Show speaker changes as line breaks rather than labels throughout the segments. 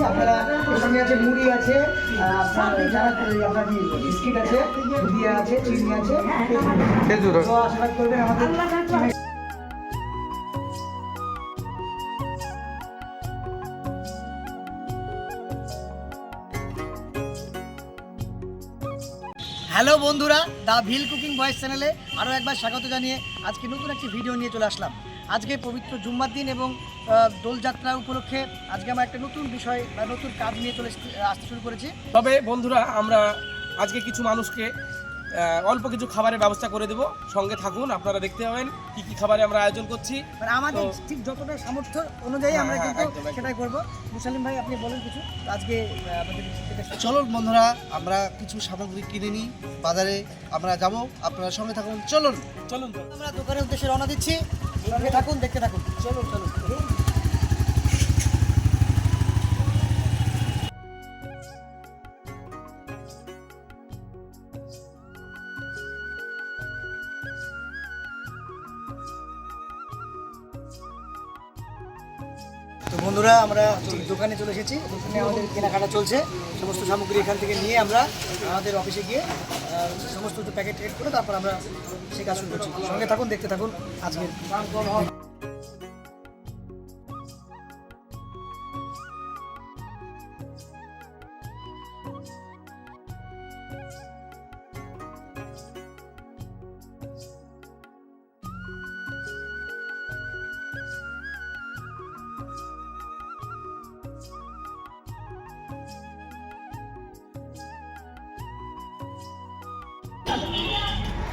দিচ্ছি আপনারা এর সঙ্গে আছে মুড়ি আছে আপনার যারা আপনার বিস্কিট আছে ভুজিয়া আছে চিনি আছে তো আশীর্বাদ করবেন আমাদের হ্যালো বন্ধুরা দা ভিল কুকিং ভয়েস চ্যানেলে আরও একবার স্বাগত জানিয়ে আজকে নতুন একটি ভিডিও নিয়ে চলে আসলাম। আজকে পবিত্র জুম্মার দিন এবং দোলযাত্রা উপলক্ষে আজকে আমরা একটা নতুন বিষয় বা নতুন কাজ নিয়ে চলে আসতে শুরু করেছি।
তবে বন্ধুরা আমরা আজকে কিছু মানুষকে অল্প কিছু খাবারের ব্যবস্থা করে দেব। সঙ্গে থাকুন আপনারা দেখতে পাবেন কি কি খাবারের আমরা আয়োজন করছি।
মানে আমাদের ঠিক যতটা সামর্থ্য অনুযায়ী আমরা
হ্যাঁ,
কিন্তু। সেটাই করব। মুসালিম ভাই আপনি বলেন কিছু। আজকে আমাদের
চলুন বন্ধুরা আমরা কিছু সামগ্রী কিনে নিই বাজারে আমরা যাব আপনারা সঙ্গে থাকুন। চলুন।
চলুন
আমরা দোকানের উদ্দেশ্যে রওনা দিচ্ছি। থাকুন দেখতে থাকুন। চলুন চলুন। বন্ধুরা, আমরা দোকানে চলে এসেছি। দোকানে আমাদের কেনাকাটা চলছে। সমস্ত সামগ্রী এখান থেকে নিয়ে আমরা আমাদের অফিসে গিয়ে সমস্ত প্যাকেট ট্যাকেট করে তারপর আমরা সে কাজ শুরু করছি। সঙ্গে থাকুন, দেখতে থাকুন আজকে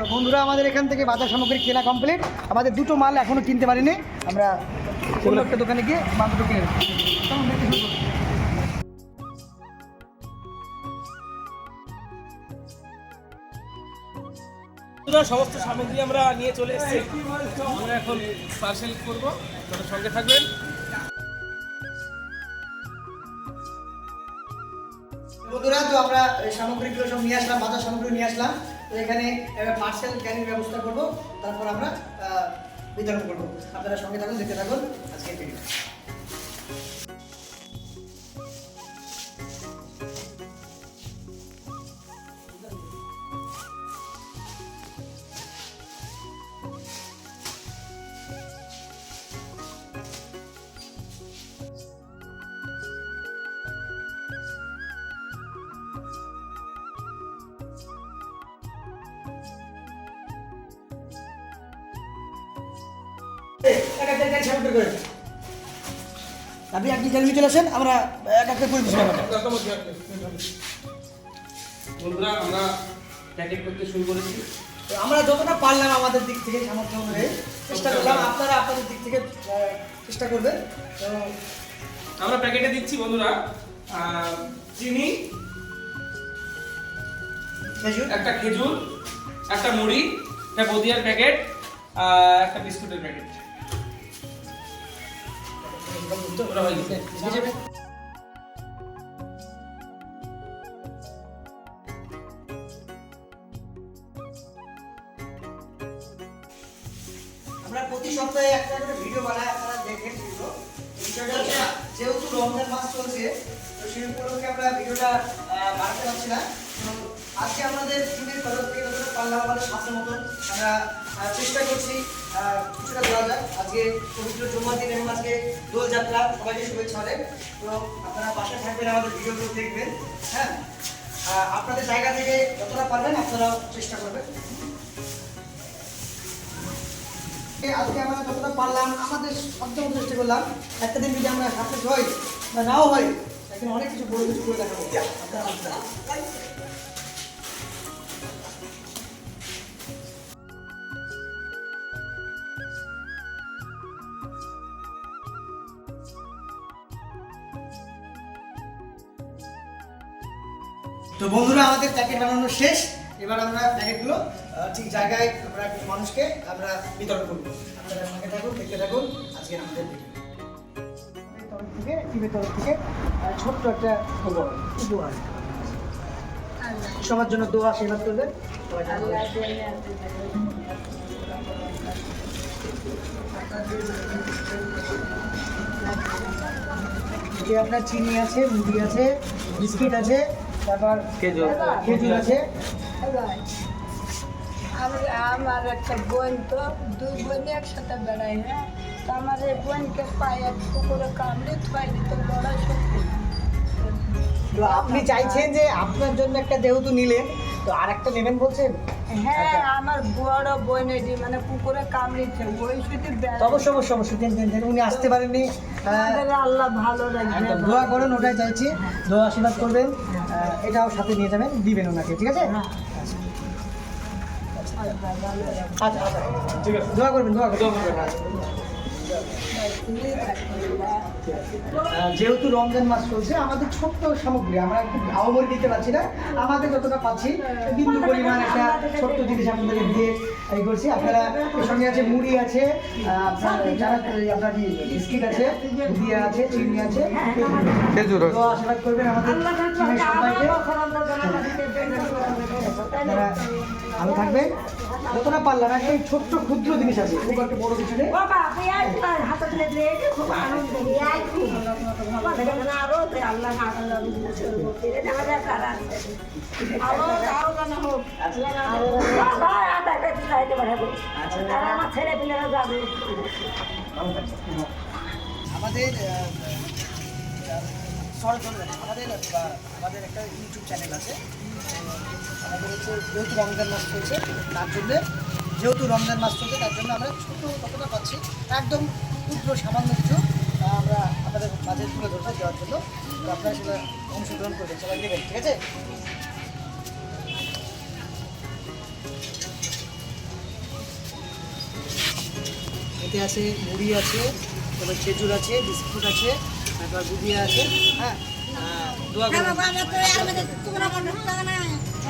তো বন্ধুরা আমাদের এখান থেকে বাজার সামগ্রী কেনা কমপ্লিট আমাদের দুটো মাল এখনও কিনতে পারিনি। আমরা অন্য একটা দোকানে গিয়ে মাল দুটো কিনে
সমস্ত সামগ্রী আমরা নিয়ে চলে এসেছি। আমরা এখন পার্সেল করব। আপনারা সঙ্গে থাকবেন।
বন্ধুরা তো আমরা এই সামগ্রীগুলো সব নিয়ে আসলাম বাজার সামগ্রী নিয়ে আসলাম। এখানে পার্সেল ক্যারির ব্যবস্থা করব, তারপর আমরা বিতরণ করব। আপনারা সঙ্গে থাকুন, দেখতে থাকুন আজকে এক আপনি আপনি জলদি চলে আসেন আমরা এক একটা করে দিচ্ছি
বন্ধুরা আমরা প্যাকেট করতে শুরু করেছি।
আমরা যতটা পারলাম আমাদের দিক থেকে সামর্থ্য অনুযায়ী চেষ্টা করলাম আপনারা আপনাদের দিক থেকে চেষ্টা করবেন।
আমরা প্যাকেটে দিচ্ছি বন্ধুরা। চিনি
খেজুর।
একটা খেজুর একটা মুড়ি একটা বদিয়ার প্যাকেট একটা বিস্কুটের প্যাকেট। ওরা হয়ে গেছে।
আমরা প্রতি সপ্তাহে একটা করে ভিডিও বানাই আপনারা দেখেন ভিডিও বিষয়টা হচ্ছে যেহেতু রমজান মাস চলছে তো সেই উপলক্ষে আমরা ভিডিওটা আহ, বানাতে পারছি না। তো আজকে আমাদের টিমের তরফ থেকে যতটা পারলাম আমাদের সাথে মতন আমরা চেষ্টা করছি। কিছুটা দেওয়া যায় আজকে পবিত্র জুম্মার দিন এবং আজকে দোলযাত্রা সবাইকে শুভেচ্ছা অনেক তো আপনারা বাসায় থাকবেন, আমাদের ভিডিওগুলো দেখবেন হ্যাঁ? আপনাদের জায়গা থেকে যতটা পারবেন, আপনারাও চেষ্টা করবেন। আজকে আমরা যতটা পারলাম, আমাদের সবচেয়ে চেষ্টা করলাম, একটা দিন যদি আমরা সাকসেস হই বা নাও হয় এখন অনেক কিছু বড় কিছু করে দেখাবো। তো বন্ধুরা, আমাদের প্যাকেট বানানো শেষ। এবার আমরা প্যাকেটগুলো ঠিক জায়গায় আমরা মানুষকে আমরা বিতরণ করব। আপনারা সঙ্গে থাকুন, দেখতে থাকুন। আজকে আমাদের ছোট্ট একটা সবার জন্য দোয়া, আশীর্বাদ করবেন। আপনার চিনি আছে, মুড়ি আছে, বিস্কিট আছে তারপর
খেজুর।
খেজুর আছে।
ভাই, আমার একটা বোন তো দুই বোনে একসাথে বেড়াই হ্যাঁ? তো আমার এই বোনকে পায়ে কুকুরে কামড়ে দিত লড়াই সত্যি
তো আপনি চাইছেন যে আপনার জন্য একটা যেহেতু নিলেন তো আর একটা নেবেন বলছেন?
হ্যাঁ আমার বড় বোনেরই মানে কুকুরে কামড়েছে ওই শুধু
তো
বেড়াই
অবশ্যই অবশ্যই অবশ্যই দেন দেন দেন উনি আসতে পারেননি।
আল্লাহ ভালো রাখবে
একদম দোয়া করুন ওটাই চাইছি। দোয়া আশীর্বাদ করবেন। এটাও সাথে নিয়ে যাবেন দিবেন ওনাকে ঠিক আছে?
হ্যাঁ।
আচ্ছা আচ্ছা ঠিক আছে দোয়া করবেন। দোয়া করবেন। যেহেতু রমজান মাস চলছে আমাদের ছোট্ট সামগ্রী আমরা একটু আহমরি দিতে পারছি না আমাদের যতটা পাচ্ছি বিন্দু পরিমাণ একটা ছোট্ট জিনিস আপনাদেরকে দিয়ে এই করছি। আপনারা এর সঙ্গে আছে মুড়ি আছে আপনার যারা আপনার বিস্কিট আছে দিয়ে আছে চিনি আছে তো আশীর্বাদ করবেন আমাদের সবাইকে আপনারা ভালো থাকবেন। যতটা পারলাম একটা এই ছোট্ট ক্ষুদ্র জিনিস আছে। খুব একটা বড় কিছু নেই। আমাদের। আমাদের আমাদের একটা ইউটিউব চ্যানেল আছে। আমাদের হচ্ছে যেহেতু রমজান মাস চলছে, তার জন্য যেহেতু রমজান মাস চলছে, তার জন্য আমরা ছোটো কতটা পাচ্ছি, একদম ক্ষুদ্র, সামান্য কিছু আমরা আপনাদের মাঝে তুলে ধরতে দেওয়ার জন্য আপনারা সেটা অংশগ্রহণ করবেন সবাই নেবেন, ঠিক আছে? এতে আছে মুড়ি আছে, তারপর খেজুর আছে, বিস্কুট আছে, তারপর গুজিয়া আছে হ্যাঁ? দোয়া করবেন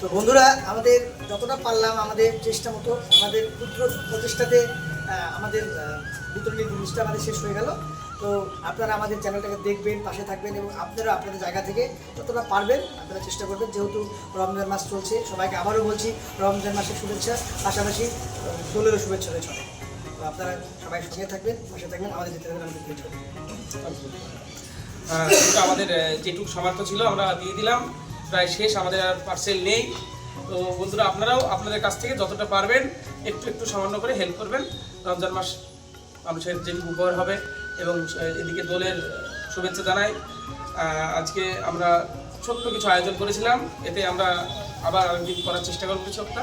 তো বন্ধুরা, আমাদের যতটা পারলাম, আমাদের চেষ্টা মতো, আমাদের ক্ষুদ্র প্রচেষ্টাতে আমাদের বিতরণী জিনিসটা আমাদের শেষ হয়ে গেল। তো আপনারা আমাদের চ্যানেলটাকে দেখবেন, পাশে থাকবেন এবং আপনারা আপনাদের জায়গা থেকে যতটা পারবেন আপনারা চেষ্টা করবেন। যেহেতু রমজান মাস চলছে, সবাইকে আবারও বলছি, রমজান মাসের শুভেচ্ছা। পাশাপাশি দোলেরও শুভেচ্ছা রয়েছে। তো আপনারা সবাই সঙ্গে থাকবেন, পাশে থাকবেন, আমাদের যেতে দেবেন আমাদের
আমাদের যেটুকু সামর্থ্য ছিল আমরা দিয়ে দিলাম। প্রায় শেষ, আমাদের আর পার্সেল নেই। তো বন্ধুরা, আপনারাও আপনাদের কাছ থেকে যতটা পারবেন, একটু একটু সামান্য করে হেল্প করবেন। রমজান মাস মানুষের যেটুকু উপহার হবে এবং এদিকে দোলের শুভেচ্ছা জানাই। আজকে আমরা ছোট্ট কিছু আয়োজন করেছিলাম। এতে আমরা আবার আরেকদিন করার চেষ্টা করব কিছু একটা।